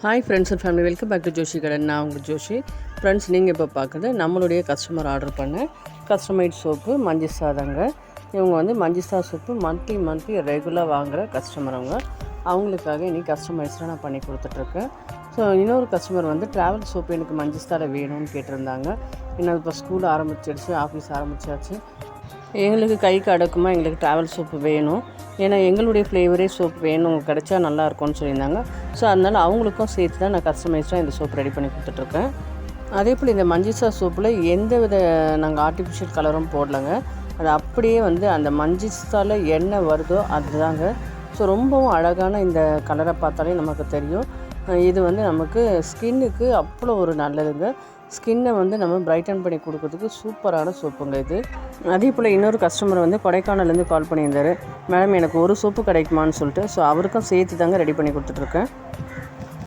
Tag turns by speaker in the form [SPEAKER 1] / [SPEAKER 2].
[SPEAKER 1] Hi friends and family welcome back to Joshi கடன் நான் உங்கள் ஜோஷி. ஃப்ரெண்ட்ஸ் நீங்கள் இப்போ பார்க்குறது நம்மளுடைய கஸ்டமர் ஆர்டர் பண்ண கஸ்டமைட் சோப்பு மஞ்சள் சாதங்க. இவங்க வந்து மஞ்சிஸ்தா சோப்பு மந்த்லி மந்த்லி ரெகுலராக வாங்குகிற கஸ்டமர் அவங்க. அவங்களுக்காக இன்றைக்கி கஸ்டமைஸ்டாக நான் பண்ணி கொடுத்துட்ருக்கேன். ஸோ இன்னொரு கஸ்டமர் வந்து ட்ராவல் சோப்பு எனக்கு மஞ்சிஸ்தாவில் வேணும்னு கேட்டிருந்தாங்க. ஏன்னா இப்போ ஸ்கூல் ஆரம்பிச்சிடுச்சு ஆஃபீஸ் ஆரம்பிச்சாச்சு. எங்களுக்கு கைக்கு அடக்குமா எங்களுக்கு ட்ராவல் சோப்பு வேணும். ஏன்னா எங்களுடைய ஃப்ளேவரே சோப் வேணும். கிடைச்சா நல்லா இருக்கும்னு சொல்லியிருந்தாங்க. ஸோ அதனால் அவங்களுக்கும் சேர்த்து தான் நான் கஸ்டமைஸ்டாக இந்த சோப் ரெடி பண்ணி கொடுத்துட்ருக்கேன். அதே போல் இந்த மஞ்சிசா சோப்பில் எந்த வித நாங்கள் ஆர்டிஃபிஷியல் கலரும் போடலைங்க. அது அப்படியே வந்து அந்த மஞ்சிசாவில் என்ன வருதோ அதுதாங்க. ஸோ ரொம்பவும் அழகான இந்த கலரை பார்த்தாலே நமக்கு தெரியும். இது வந்து நமக்கு ஸ்கின்னுக்கு அவ்வளோ ஒரு நல்லதுங்க. ஸ்கின்னை வந்து நம்ம பிரைட்டன் பண்ணி கொடுக்கறதுக்கு சூப்பரான சோப்புங்க இது. அதே போல் இன்னொரு கஸ்டமர் வந்து கொடைக்கானல்லேருந்து கால் பண்ணியிருந்தாரு. மேடம் எனக்கு ஒரு சோப்பு கிடைக்குமான்னு சொல்லிட்டு ஸோ அவருக்கும் சேர்த்து தாங்க ரெடி பண்ணி கொடுத்துட்ருக்கேன்.